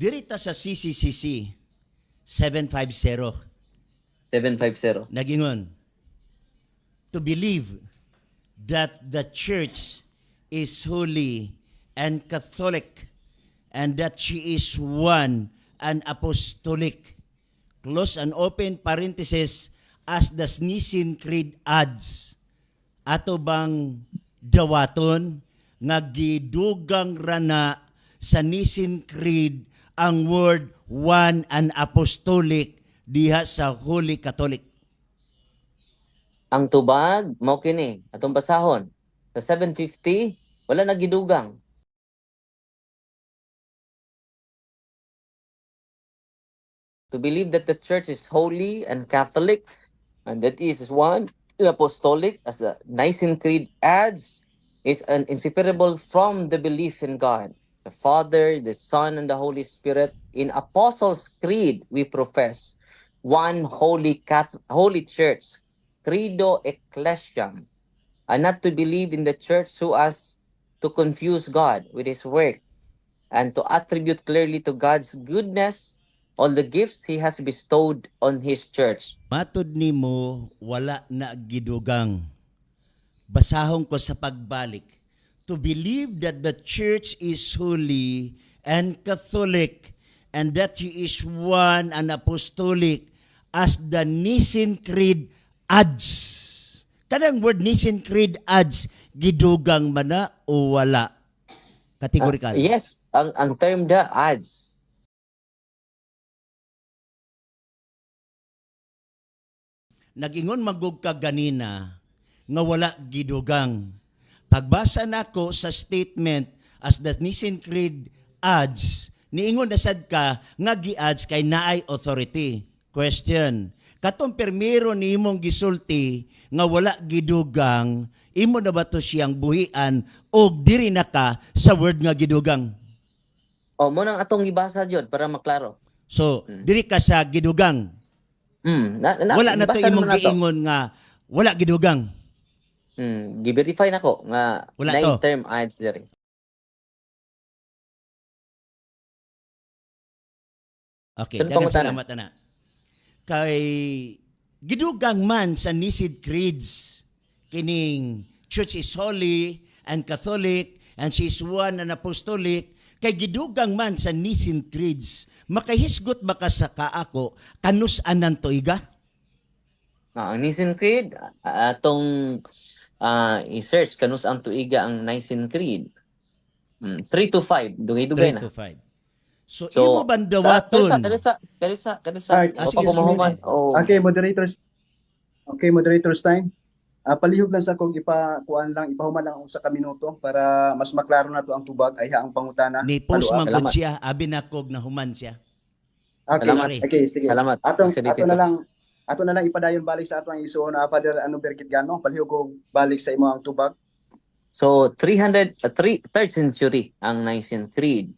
Dirita sa CCCC 750 750. nagingon to believe that the church is holy and Catholic and that she is one and apostolic. Close and open parenthesis as the Nicene Creed adds. Ato bang dawaton nga gidugang rana sa Nicene Creed ang word one and apostolic diha sa Holy Catholic. Ang tubag, mao kini, atong basahon. Sa 750, wala na gidugang. To believe that the church is holy and Catholic, and that is one apostolic, as the Nicene Creed adds, is an inseparable from the belief in God, the Father, the Son, and the Holy Spirit. In Apostles' Creed, we profess one holy Catholic, holy church, credo ecclesiam, and not to believe in the church so as to confuse God with his work and to attribute clearly to God's goodness all the gifts he has bestowed on his church. Matod nimo wala na gidugang. Basahon ko sa pagbalik. To believe that the church is holy and Catholic and that he is one and apostolic as the Nicene Creed adds. Kanang word Nicene Creed adds, gidugang mana o wala? Kategorikal. Ah, yes, ang ang term da adds. Nagingon magug ka ganina nga wala gidugang. Pagbasa nako sa statement as the Nicene Creed adds, niingon na sad ka nga gi-adds kay naay authority. Question. Katong permiro ni imong gisulti nga wala gidugang, imo na ba to siyang buhian o diri na ka sa word nga gidugang? O mo nang atong gibasa jud para maklaro. So, diri ka sa gidugang. Mm, na, na, Wala na to imong giingon nga wala gidugang. Mm, gi-verify nako nga Wala to. term adds diri. Okay, Saan daghang pangutana? salamat na. Kay gidugang man sa Nicene Creeds kining Church is holy and Catholic and she is one and apostolic kay gidugang man sa Nicene Creeds makahisgot ba ka sa kaako kanus anan tuiga Ah, ang Nicene Creed, atong ah, i-search kanus ang tuiga ang Nicene Creed. Mm, 3 to 5, dugay-dugay 3 na. to 5 so, So, imo bandawaton kanisa, kanisa, Alright, kanisa. sige. Oh. Okay, moderators. Okay, moderators time. Ah, palihog lang sa kong ipa kuan lang ipahuman lang usa ka minuto para mas maklaro na to ang tubag ay ang pangutana. ni post man gud salamat. siya abi na kog na human siya Okay, Salamat. okay, sige. Salamat. Atong ato na lang ato na lang ipadayon balik sa atong isuon na Father ano Berkit Gano, palihog og balik sa imo ang tubag. So 300 uh, three, third century ang Nicene Creed.